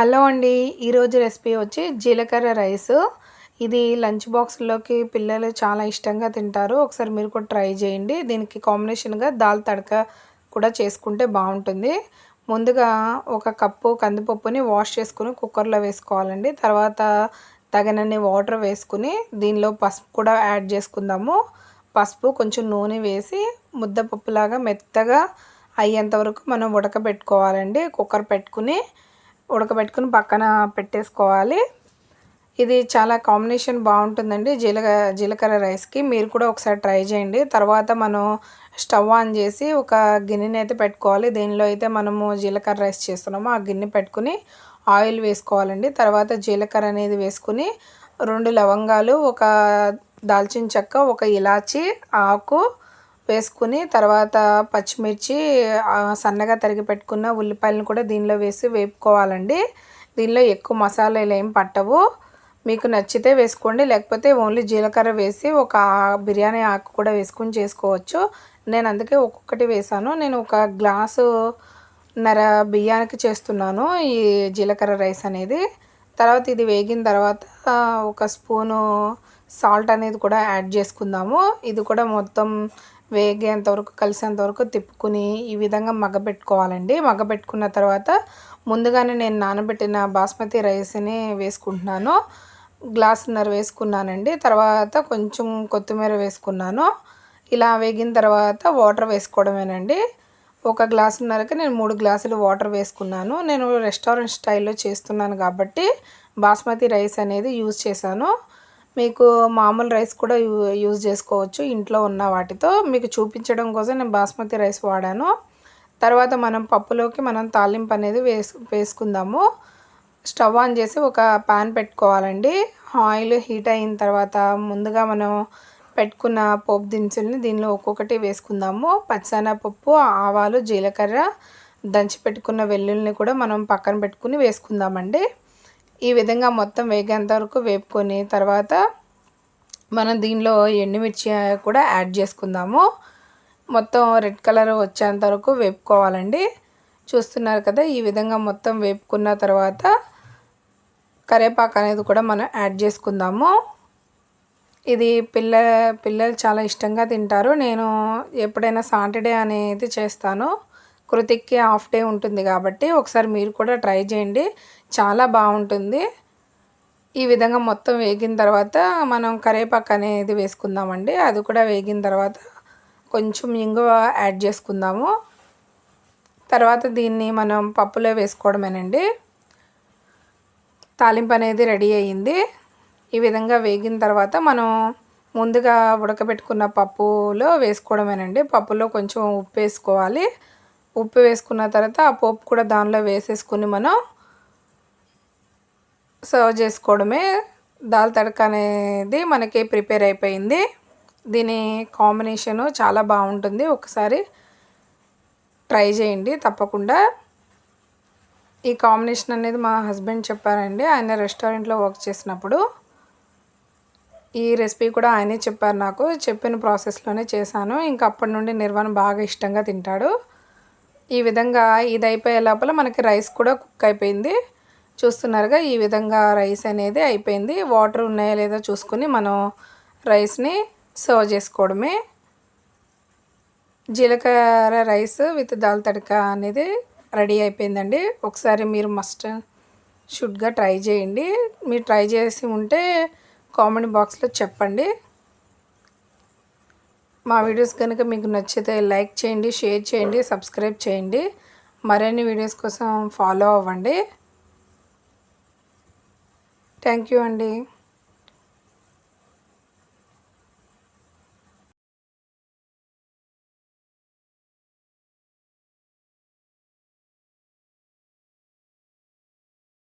Hello అండి. ఈరోజు recipe వచ్చి జీలకర్ర రైస్. ఇది లంచ్ బాక్స్లోకి పిల్లలు చాలా ఇష్టంగా తింటారు. ఒకసారి మీరు కూడా ట్రై చేయండి. దీనికి కాంబినేషన్గా దాల్ తడక కూడా చేసుకుంటే బాగుంటుంది. ముందుగా ఒక కప్పు కందిపప్పుని వాష్ చేసుకుని కుక్కర్లో వేసుకోవాలండి. తర్వాత తగినన్ని వాటర్ వేసుకుని దీనిలో పసుపు కూడా యాడ్ చేసుకుందాము. పసుపు కొంచెం నూనె వేసి ముద్దపప్పులాగా మెత్తగా అయ్యేంత వరకు మనం ఉడకబెట్టుకోవాలండి. కుక్కర్ పెట్టుకుని ఉడకబెట్టుకుని పక్కన పెట్టేసుకోవాలి. ఇది చాలా కాంబినేషన్ బాగుంటుందండి జీలక జీలకర్ర రైస్కి. మీరు కూడా ఒకసారి ట్రై చేయండి. తర్వాత మనం స్టవ్ ఆన్ చేసి ఒక గిన్నెని అయితే పెట్టుకోవాలి. దీనిలో అయితే మనము జీలకర్ర రైస్ చేస్తున్నామో. ఆ గిన్నె పెట్టుకుని ఆయిల్ వేసుకోవాలండి. తర్వాత జీలకర్ర అనేది వేసుకుని రెండు లవంగాలు ఒక దాల్చిన చెక్క ఒక ఇలాచి ఆకు వేసుకుని తర్వాత పచ్చిమిర్చి సన్నగా తరిగి పెట్టుకున్న ఉల్లిపాయలను కూడా దీనిలో వేసి వేపుకోవాలండి. దీనిలో ఎక్కువ మసాలాలు ఏం పట్టవు. మీకు నచ్చితే వేసుకోండి. లేకపోతే ఓన్లీ జీలకర్ర వేసి ఒక బిర్యానీ ఆకు కూడా వేసుకుని చేసుకోవచ్చు. నేను అందుకే ఒక్కొక్కటి వేసాను. నేను ఒక గ్లాసు నర బియ్యానికి చేస్తున్నాను ఈ జీలకర్ర రైస్ అనేది. తర్వాత ఇది వేగిన తర్వాత ఒక స్పూను సాల్ట్ అనేది కూడా యాడ్ చేసుకుందాము. ఇది కూడా మొత్తం వేగేంత వరకు కలిసేంత వరకు తిప్పుకుని ఈ విధంగా మగ్గబెట్టుకోవాలండి మగ్గబెట్టుకున్న తర్వాత ముందుగానే నేను నానబెట్టిన బాస్మతి రైస్ని వేసుకుంటున్నాను. గ్లాసున్నర వేసుకున్నానండి. తర్వాత కొంచెం కొత్తిమీర వేసుకున్నాను. ఇలా వేగిన తర్వాత వాటర్ వేసుకోవడమేనండి. ఒక గ్లాసున్నరకి నేను మూడు గ్లాసులు వాటర్ వేసుకున్నాను. నేను రెస్టారెంట్ స్టైల్లో చేస్తున్నాను కాబట్టి బాస్మతి రైస్ అనేది యూజ్ చేశాను. మీకు మామూలు రైస్ కూడా యూ యూజ్ చేసుకోవచ్చు ఇంట్లో ఉన్న వాటితో. మీకు చూపించడం కోసం నేను బాస్మతి రైస్ వాడాను. తర్వాత మనం పప్పులోకి మనం తాలింపు అనేది వేసు వేసుకుందాము. స్టవ్ ఆన్ చేసి ఒక పాన్ పెట్టుకోవాలండి. ఆయిల్ హీట్ అయిన తర్వాత ముందుగా మనం పెట్టుకున్న పోపు దినుసుల్ని దీనిలో ఒక్కొక్కటి వేసుకుందాము. పచ్చనపప్పు ఆవాలు జీలకర్ర దంచి పెట్టుకున్న వెల్లుల్ని కూడా మనం పక్కన పెట్టుకుని వేసుకుందామండి. ఈ విధంగా మొత్తం వేగేంత వరకు వేపుకొని తర్వాత మనం దీనిలో ఎండుమిర్చి కూడా యాడ్ చేసుకుందాము. మొత్తం రెడ్ కలర్ వచ్చేంత వరకు వేపుకోవాలండి. చూస్తున్నారు కదా ఈ విధంగా మొత్తం వేపుకున్న తర్వాత కరేపాకు అనేది కూడా మనం యాడ్ చేసుకుందాము. ఇది పిల్ల పిల్లలు చాలా ఇష్టంగా తింటారు. నేను ఎప్పుడైనా సాటర్డే అనేది చేస్తాను. కృతిక్కి హాఫ్ డే ఉంటుంది కాబట్టి ఒకసారి మీరు కూడా ట్రై చేయండి. చాలా బాగుంటుంది. ఈ విధంగా మొత్తం వేగిన తర్వాత మనం కరేపాకు అనేది వేసుకుందామండి. అది కూడా వేగిన తర్వాత కొంచెం ఇంగువ యాడ్ చేసుకుందాము. తర్వాత దీన్ని మనం పప్పులో వేసుకోవడమేనండి. తాలింపు అనేది రెడీ అయ్యింది. ఈ విధంగా వేగిన తర్వాత మనం ముందుగా ఉడకబెట్టుకున్న పప్పులో వేసుకోవడమేనండి. పప్పులో కొంచెం ఉప్పు వేసుకోవాలి. ఉప్పు వేసుకున్న తర్వాత ఆ పోపు కూడా దానిలో వేసేసుకుని మనం సర్వ్ చేసుకోవడమే. దాల్ తడక అనేది మనకి ప్రిపేర్ అయిపోయింది. దీని కాంబినేషను చాలా బాగుంటుంది. ఒకసారి ట్రై చేయండి తప్పకుండా. ఈ కాంబినేషన్ అనేది మా హస్బెండ్ చెప్పారండి. ఆయన రెస్టారెంట్లో వర్క్ చేసినప్పుడు ఈ రెసిపీ కూడా ఆయనే చెప్పారు నాకు. చెప్పిన ప్రాసెస్లోనే చేశాను. ఇంకా అప్పటి నుండి నిర్వహణ బాగా ఇష్టంగా తింటాడు. ఈ విధంగా ఇది అయిపోయే లోపల మనకి రైస్ కూడా కుక్ అయిపోయింది. చూస్తున్నారుగా ఈ విధంగా రైస్ అనేది అయిపోయింది. వాటర్ ఉన్నాయా లేదా చూసుకుని మనం రైస్ని సర్వ్ చేసుకోవడమే. జీలకర్ర రైస్ విత్ దాల్ తడక అనేది రెడీ అయిపోయిందండి. ఒకసారి మీరు మస్ట్ షుడ్గా ట్రై చేయండి. మీరు ట్రై చేసి ఉంటే కామెంట్ బాక్స్లో చెప్పండి. మా వీడియోస్ కనుక మీకు నచ్చితే లైక్ చేయండి షేర్ చేయండి సబ్స్క్రైబ్ చేయండి. మరిన్ని వీడియోస్ కోసం ఫాలో అవ్వండి. థ్యాంక్ యూ అండి.